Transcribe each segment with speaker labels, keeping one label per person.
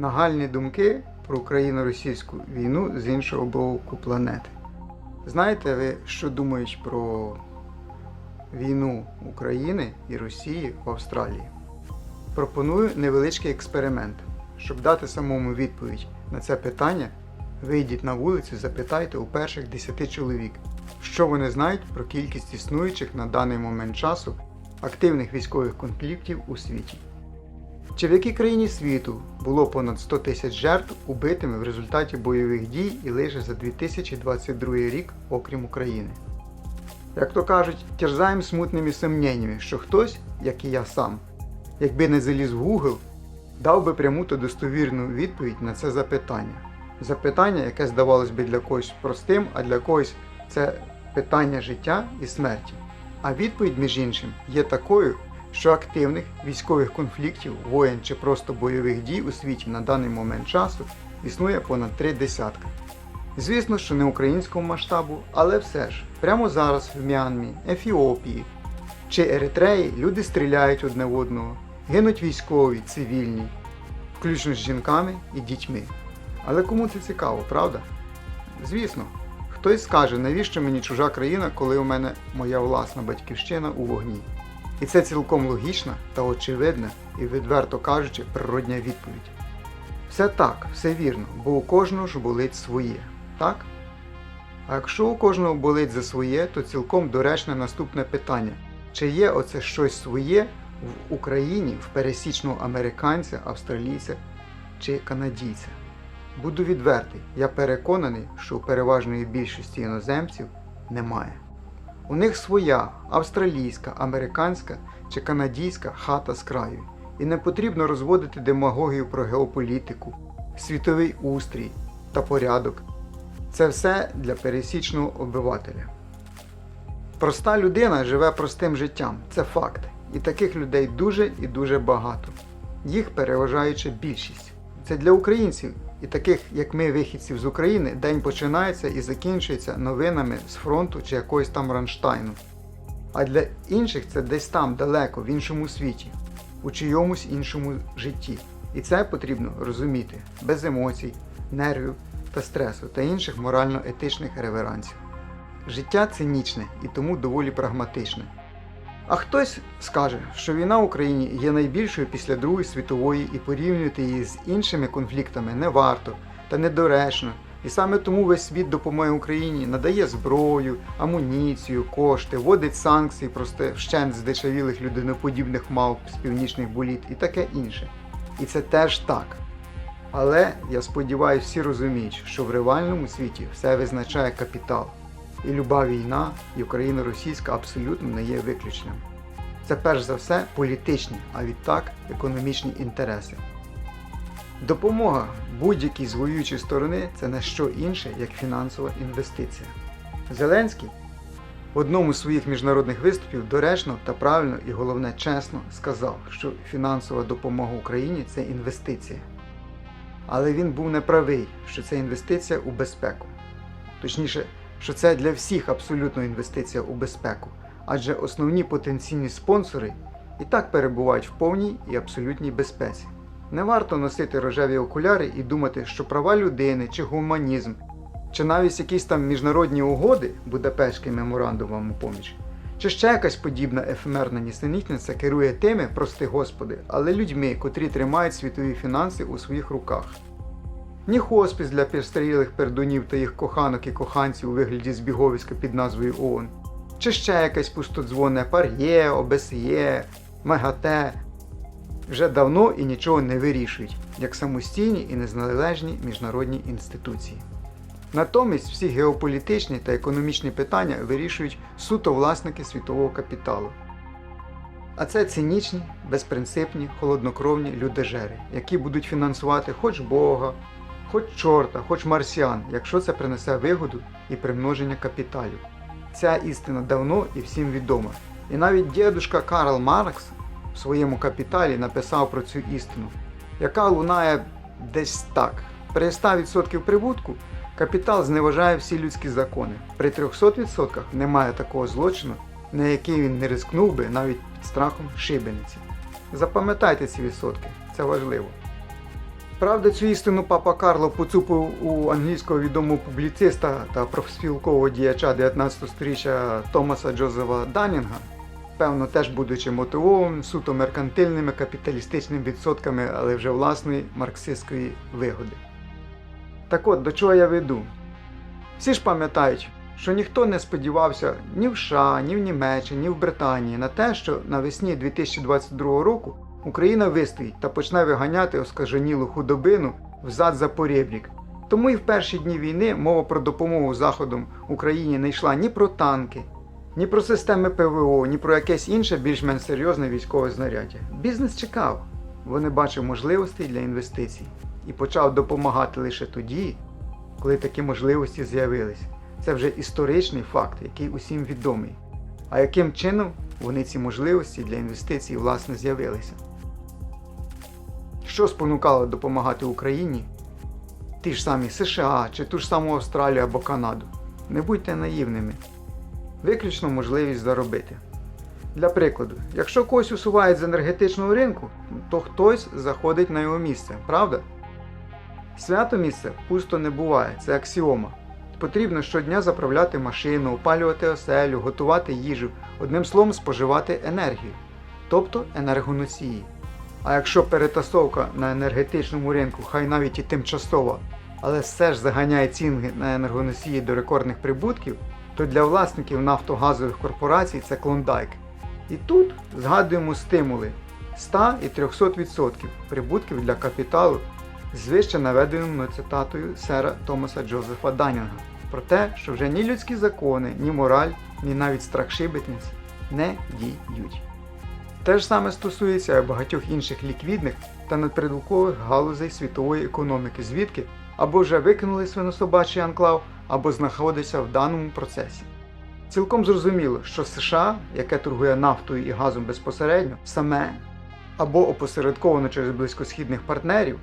Speaker 1: нагальні думки про україно-російську війну з іншого боку планети. Знаєте ви, що думають про війну України і Росії в Австралії? Пропоную невеличкий експеримент. Щоб дати самому відповідь на це питання, вийдіть на вулицю, запитайте у перших 10 чоловік, що вони знають про кількість існуючих на даний момент часу активних військових конфліктів у світі. Чи в якій країні світу було понад 100 тисяч жертв убитими в результаті бойових дій і лише за 2022 рік, окрім України? Як то кажуть, терзаєм смутними сумненнями, що хтось, як і я сам, якби не заліз в Google, дав би пряму та достовірну відповідь на це запитання. Запитання, яке здавалось би для когось простим, а для когось це питання життя і смерті. А відповідь, між іншим, є такою, що активних військових конфліктів, воєн чи просто бойових дій у світі на даний момент часу існує понад три десятка. Звісно, що не українського масштабу, але все ж, прямо зараз в Міанмі, Ефіопії чи Еритреї люди стріляють одне в одного, гинуть військові, цивільні, включно з жінками і дітьми. Але кому це цікаво, правда? Звісно, хтось скаже, навіщо мені чужа країна, коли у мене моя власна батьківщина у вогні. І це цілком логічна та очевидна і, відверто кажучи, природня відповідь. Все так, все вірно, бо у кожного ж болить своє, так? А якщо у кожного болить за своє, то цілком доречне наступне питання: чи є оце щось своє в Україні в пересічного американця, австралійця чи канадійця? Буду відвертий, я переконаний, що у переважної більшості іноземців немає. У них своя австралійська, американська чи канадійська хата з краю. І не потрібно розводити демагогію про геополітику, світовий устрій та порядок. Це все для пересічного обивателя. Проста людина живе простим життям, це факт. І таких людей дуже і дуже багато. Їх переважаюча більшість. Це для українців і таких, як ми, вихідців з України, день починається і закінчується новинами з фронту чи якогось там Ранштайну. А для інших це десь там далеко, в іншому світі, у чийомусь іншому житті. І це потрібно розуміти без емоцій, нервів та стресу та інших морально-етичних реверансів. Життя цинічне і тому доволі прагматичне. А хтось скаже, що війна в Україні є найбільшою після Другої світової і порівнювати її з іншими конфліктами не варто та недоречно. І саме тому весь світ допомагає Україні, надає зброю, амуніцію, кошти, вводить санкції проти вщент здешевілих людиноподібних мавп з північних боліт і таке інше. І це теж так. Але я сподіваюся, всі розуміють, що в реальному світі все визначає капітал. І люба війна, і україно-російська абсолютно не є виключенням. Це перш за все політичні, а відтак економічні інтереси. Допомога будь-якій з воюючої сторони це не що інше, як фінансова інвестиція. Зеленський в одному з своїх міжнародних виступів доречно та правильно і головне чесно сказав, що фінансова допомога Україні це інвестиція. Але він був неправий, що це інвестиція у безпеку. Точніше, що це для всіх абсолютно інвестиція у безпеку, адже основні потенційні спонсори і так перебувають в повній і абсолютній безпеці. Не варто носити рожеві окуляри і думати, що права людини чи гуманізм, чи навіть якісь там міжнародні угоди, Будапештський меморандум поміч, чи ще якась подібна ефемерна нісенітниця керує тими, прости господи, але людьми, котрі тримають світові фінанси у своїх руках. Ні хоспіс для підстрілих пердунів та їх коханок і коханців у вигляді збіговиська під назвою ООН, чи ще якесь пустодзвонне пар'є, ОБСЄ, МЕГАТЕ вже давно і нічого не вирішують, як самостійні і незалежні міжнародні інституції. Натомість всі геополітичні та економічні питання вирішують суто власники світового капіталу. А це цинічні, безпринципні, холоднокровні людожери, які будуть фінансувати хоч Бога, хоч чорта, хоч марсіан, якщо це принесе вигоду і примноження капіталів. Ця істина давно і всім відома. І навіть дідушка Карл Маркс в своєму капіталі написав про цю істину, яка лунає десь так. При 100% прибутку капітал зневажає всі людські закони. При 300% немає такого злочину, на який він не ризикнув би навіть під страхом шибениці. Запам'ятайте ці відсотки, це важливо. Правда, цю істину папа Карло поцупив у англійського відомого публіциста та профспілкового діяча 19 століття Томаса Джозефа Данінга, певно, теж будучи мотивованим суто меркантильними капіталістичними відсотками, але вже власної марксистської вигоди. Так от, до чого я веду? Всі ж пам'ятають, що ніхто не сподівався ні в США, ні в Німеччині, ні в Британії на те, що навесні 2022 року Україна вистоїть та почне виганяти оскаженілу худобину взад за порєбрік. Тому і в перші дні війни мова про допомогу Заходом Україні не йшла ні про танки, ні про системи ПВО, ні про якесь інше більш-менш серйозне військове знаряддя. Бізнес чекав, бо не бачив можливостей для інвестицій і почав допомагати лише тоді, коли такі можливості з'явились. Це вже історичний факт, який усім відомий. А яким чином вони ці можливості для інвестицій власне з'явилися? Що спонукало допомагати Україні? Ті ж самі США чи ту ж саму Австралію або Канаду. Не будьте наївними. Виключно можливість заробити. Для прикладу, якщо когось усувають з енергетичного ринку, то хтось заходить на його місце, правда? Свято місце пусто не буває, це аксіома. Потрібно щодня заправляти машину, опалювати оселю, готувати їжу, одним словом споживати енергію, тобто енергоносії. А якщо перетасовка на енергетичному ринку, хай навіть і тимчасова, але все ж заганяє ціни на енергоносії до рекордних прибутків, то для власників нафтогазових корпорацій це клондайк. І тут згадуємо стимули 100 і 300% прибутків для капіталу з вище наведеною цитатою сера Томаса Джозефа Данінга про те, що вже ні людські закони, ні мораль, ні навіть страх шибетниць не діють. Те ж саме стосується багатьох інших ліквідних та надприбуткових галузей світової економіки, звідки або вже викинули свинособачий анклав, або знаходяться в даному процесі. Цілком зрозуміло, що США, яке торгує нафтою і газом безпосередньо, саме або опосередковано через близькосхідних партнерів,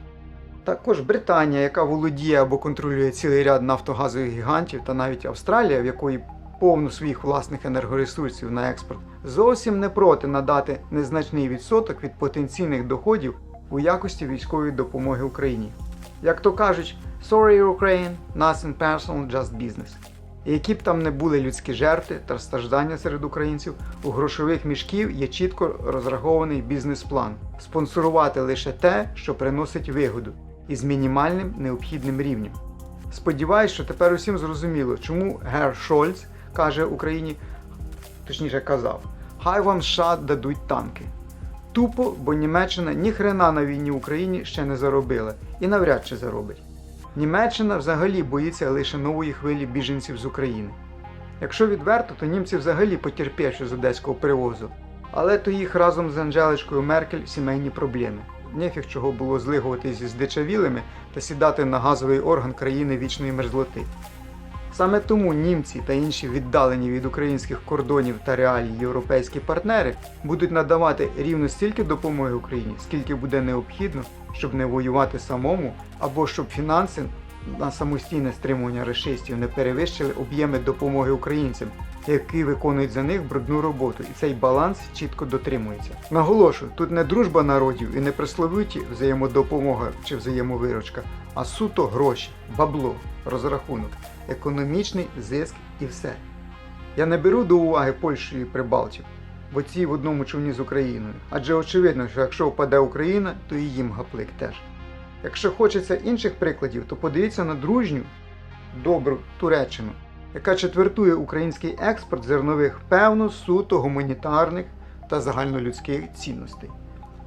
Speaker 1: також Британія, яка володіє або контролює цілий ряд нафтогазових гігантів, та навіть Австралія, в якої повно своїх власних енергоресурсів на експорт, зовсім не проти надати незначний відсоток від потенційних доходів у якості військової допомоги Україні. Як то кажуть, sorry Ukraine, nothing personal, just business. І які б там не були людські жертви та страждання серед українців, у грошових мішків є чітко розрахований бізнес-план спонсорувати лише те, що приносить вигоду, і з мінімальним необхідним рівнем. Сподіваюсь, що тепер усім зрозуміло, чому Гер Шольц каже Україні, точніше казав, хай вам США дадуть танки. Тупо, бо Німеччина ні хрена на війні Україні ще не заробила і навряд чи заробить. Німеччина взагалі боїться лише нової хвилі біженців з України. Якщо відверто, то німці взагалі потерпівши з одеського привозу, але то їх разом з Анжеличкою Меркель сімейні проблеми. Нефіг чого було злигуватись з дичавілими та сідати на газовий орган країни вічної мерзлоти. Саме тому німці та інші віддалені від українських кордонів та реалій європейські партнери будуть надавати рівно стільки допомоги Україні, скільки буде необхідно, щоб не воювати самому, або щоб фінанси на самостійне стримування расистів не перевищили об'єми допомоги українцям, які виконують за них брудну роботу, і цей баланс чітко дотримується. Наголошую, тут не дружба народів і не присловуті взаємодопомога чи взаємовиручка, а суто гроші, бабло, розрахунок, економічний зиск і все. Я не беру до уваги Польщу і Прибалтів, бо ці в одному човні з Україною. Адже очевидно, що якщо впаде Україна, то і їм гаплик теж. Якщо хочеться інших прикладів, то подивіться на дружню, добру Туреччину, яка четвертує український експорт зернових певно суто гуманітарних та загальнолюдських цінностей.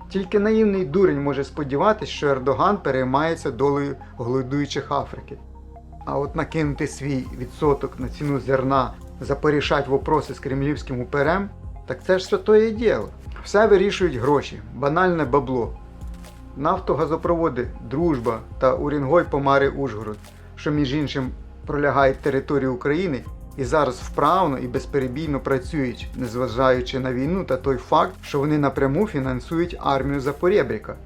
Speaker 1: Тільки наївний дурень може сподіватися, що Ердоган переймається долею голодуючих Африки. А от накинути свій відсоток на ціну зерна, запорішать вопроси з кремлівським уперем, так це ж святоє діло. Все вирішують гроші, банальне бабло. Нафтогазопроводи Дружба та Урінгой Помари Ужгород, що між іншим пролягають територію України і зараз вправно і безперебійно працюють, незважаючи на війну та той факт, що вони напряму фінансують армію Запорєбріка.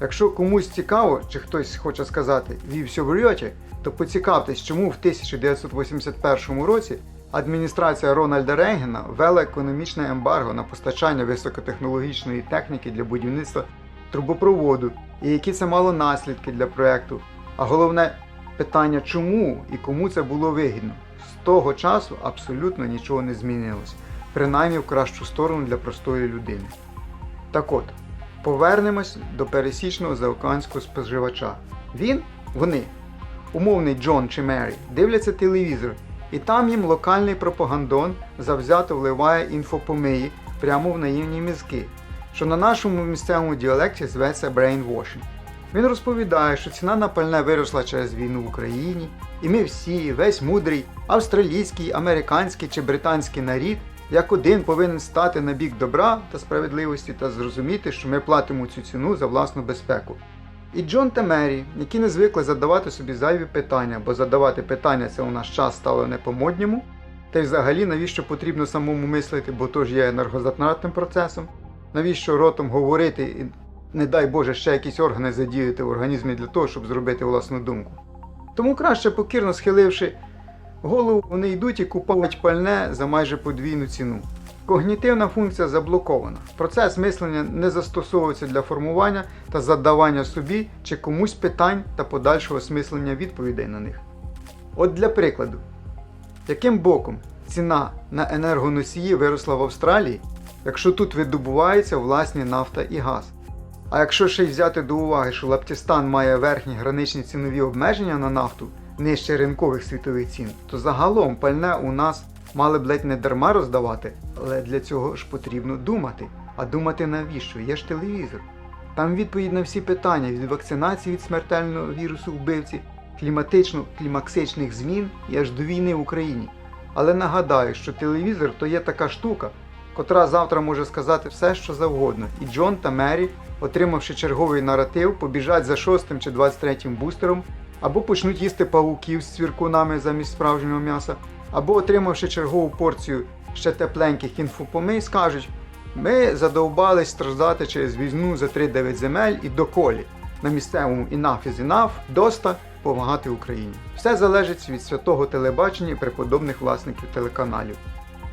Speaker 1: Якщо комусь цікаво, чи хтось хоче сказати «Ви все врете», то поцікавтесь, чому в 1981 році адміністрація Рональда Рейгена ввела економічне ембарго на постачання високотехнологічної техніки для будівництва трубопроводу і які це мало наслідки для проекту. А головне питання, чому і кому це було вигідно. З того часу абсолютно нічого не змінилось, принаймні в кращу сторону для простої людини. Так от, повернемось до пересічного заокеанського споживача. Він, вони, умовний Джон чи Мері, дивляться телевізор, і там їм локальний пропагандон завзято вливає інфопомиї прямо в наївні мізки, що на нашому місцевому діалекті зветься brainwashing. Він розповідає, що ціна на пальне виросла через війну в Україні, і ми всі, весь мудрий австралійський, американський чи британський нарід, як один повинен стати на бік добра та справедливості та зрозуміти, що ми платимо цю ціну за власну безпеку. І Джон та Мері, які не звикли задавати собі зайві питання, бо задавати питання це у наш час стало не по-модньому, та й взагалі навіщо потрібно самому мислити, бо то ж є енергозатратним процесом, навіщо ротом говорити не дай Боже, ще якісь органи задіяти в організмі для того, щоб зробити власну думку. Тому краще покірно схиливши голову, вони йдуть і купують пальне за майже подвійну ціну. Когнітивна функція заблокована. Процес мислення не застосовується для формування та задавання собі чи комусь питань та подальшого осмислення відповідей на них. От для прикладу, яким боком ціна на енергоносії виросла в Австралії, якщо тут видобуваються власні нафта і газ? А якщо ще й взяти до уваги, що Лаптістан має верхні граничні цінові обмеження на нафту нижче ринкових світових цін, то загалом пальне у нас мали б ледь не дарма роздавати, але для цього ж потрібно думати. А думати навіщо? Є ж телевізор. Там відповідь на всі питання від вакцинації від смертельного вірусу вбивці, кліматично-клімаксичних змін і аж до війни в Україні. Але нагадаю, що телевізор то є така штука, котра завтра може сказати все, що завгодно. І Джон та Мері, отримавши черговий наратив, побіжать за шостим чи 23-м бустером, або почнуть їсти павуків з цвіркунами замість справжнього м'яса, або отримавши чергову порцію ще тепленьких інфопомий, скажуть: ми задовбались страждати через війну за 3-9 земель і доколі. На місцевому enough is enough, доста помагати Україні. Все залежить від святого телебачення і преподобних власників телеканалів.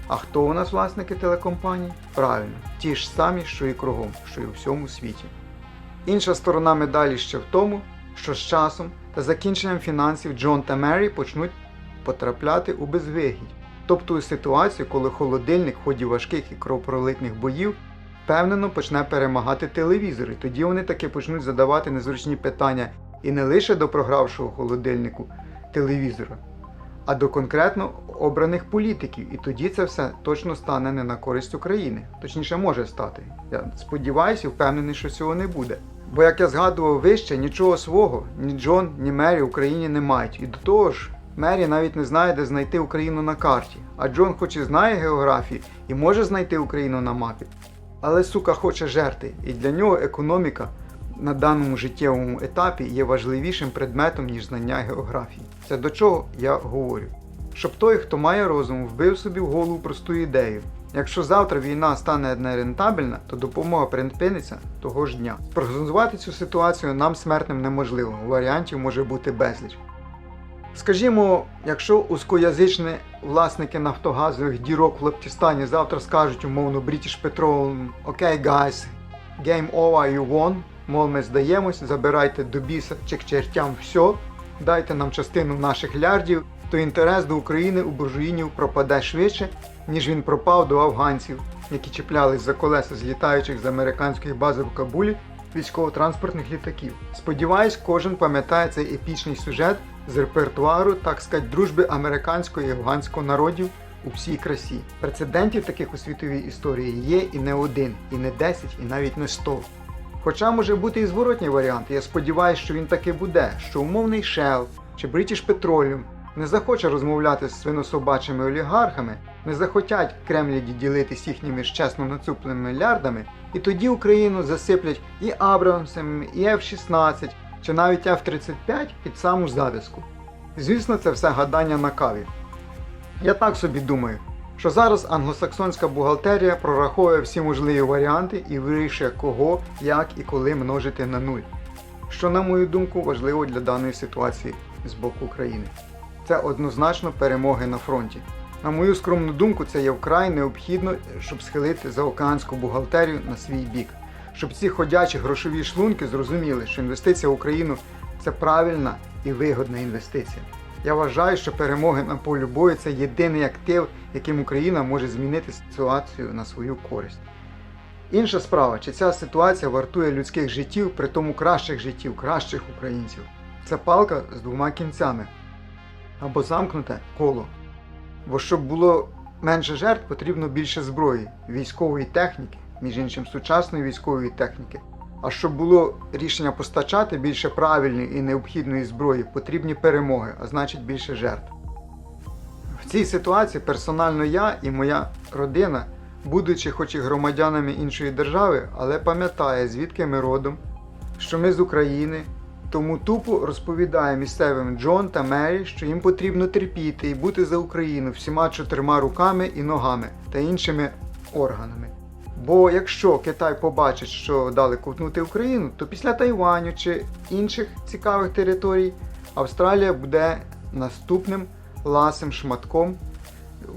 Speaker 1: А хто у нас власники телекомпаній? Правильно, ті ж самі, що і кругом, що і у всьому світі. Інша сторона медалі ще в тому, що з часом та закінченням фінансів Джон та Мері почнуть потрапляти у безвигідь, тобто у ситуацію, коли холодильник в ході важких і кровопролитних боїв впевнено почне перемагати телевізор, і тоді вони таки почнуть задавати незручні питання і не лише до програвшого холодильнику телевізора, а до конкретно обраних політиків. І тоді це все точно стане не на користь України. Точніше, може стати. Я сподіваюся впевнений, що цього не буде. Бо, як я згадував вище, нічого свого ні Джон, ні Мері в Україні не мають. І до того ж, Мері навіть не знає, де знайти Україну на карті. А Джон, хоч і знає географію і може знайти Україну на мапі, але сука хоче жерти, і для нього економіка на даному життєвому етапі є важливішим предметом, ніж знання географії. Це до чого я говорю? Щоб той, хто має розум, вбив собі в голову просту ідею. Якщо завтра війна стане нерентабельна, то допомога припиниться того ж дня. Спрогнозувати цю ситуацію нам смертним неможливо, варіантів може бути безліч. Скажімо, якщо узкоязичні власники нафтогазових дірок в Лептістані завтра скажуть умовно British Petroleum Окей, guys, game over, you won, мов ми здаємось, забирайте до біса чи к чертям все, дайте нам частину наших лярдів, то інтерес до України у буржуїнів пропаде швидше, ніж він пропав до афганців, які чіплялись за колеса злітаючих з американської бази в Кабулі військово-транспортних літаків. Сподіваюсь, кожен пам'ятає цей епічний сюжет з репертуару, так сказати, дружби американського і афганського народів у всій красі. Прецедентів таких у світовій історії є і не один, і не 10, і навіть не 100. Хоча може бути і зворотній варіант, я сподіваюся, що він таки буде, що умовний Shell чи British Petroleum не захоче розмовляти з свинособачими олігархами, не захотять Кремлі ділитись їхніми ж чесно нацупленими лярдами, і тоді Україну засиплять і Абрамсами, і F-16, чи навіть F-35 під саму завіску. Звісно, це все гадання на каві. Я так собі думаю, що зараз англосаксонська бухгалтерія прораховує всі можливі варіанти і вирішує кого, як і коли множити на нуль. Що, на мою думку, важливо для даної ситуації з боку України. Це однозначно перемоги на фронті. На мою скромну думку, це є вкрай необхідно, щоб схилити заокеанську бухгалтерію на свій бік. щоб ці ходячі грошові шлунки зрозуміли, що інвестиція в Україну це правильна і вигодна інвестиція. Я вважаю, що перемоги на полі бою це єдиний актив, яким Україна може змінити ситуацію на свою користь. Інша справа, чи ця ситуація вартує людських життів, при тому кращих життів, кращих українців. Це палка з двома кінцями або замкнуте коло. Бо щоб було менше жертв, потрібно більше зброї, військової техніки, між іншим сучасної військової техніки. А щоб було рішення постачати більше правильної і необхідної зброї, потрібні перемоги, а значить більше жертв. В цій ситуації персонально я і моя родина, будучи хоч і громадянами іншої держави, але пам'ятає, звідки ми родом, що ми з України, тому тупо розповідає місцевим Джон та Мері, що їм потрібно терпіти і бути за Україну всіма чотирма руками і ногами та іншими органами. Бо якщо Китай побачить, що дали ковтнути Україну, то після Тайваню чи інших цікавих територій Австралія буде наступним ласим шматком,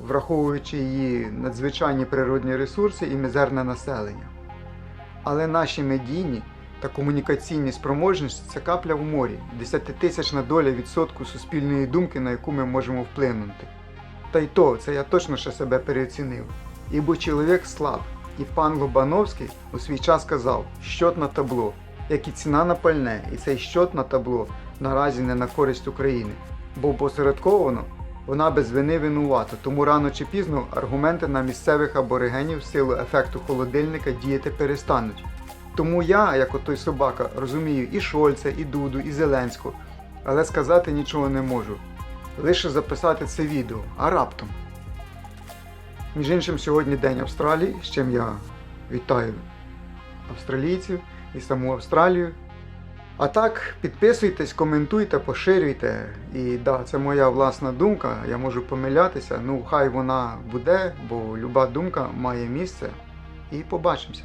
Speaker 1: враховуючи її надзвичайні природні ресурси і мізерне населення. Але наші медійні та комунікаційні спроможності це капля в морі, десятитисячна доля відсотку суспільної думки, на яку ми можемо вплинути. Та й то, це я точно ще себе переоцінив. Ібо чоловік слаб, і пан Лобановський у свій час казав, щот на табло, як і ціна на пальне, і цей щот на табло наразі не на користь України, бо посередковано вона без вини винувата, тому рано чи пізно аргументи на місцевих аборигенів силу ефекту холодильника діяти перестануть. Тому я, як отой собака, розумію і Шольца, і Дуду, і Зеленського, але сказати нічого не можу. Лише записати це відео, а раптом. Між іншим, сьогодні День Австралії, з чим я вітаю австралійців і саму Австралію. А так, підписуйтесь, коментуйте, поширюйте. І да, це моя власна думка, я можу помилятися. Ну, хай вона буде, бо люба думка має місце. І побачимося.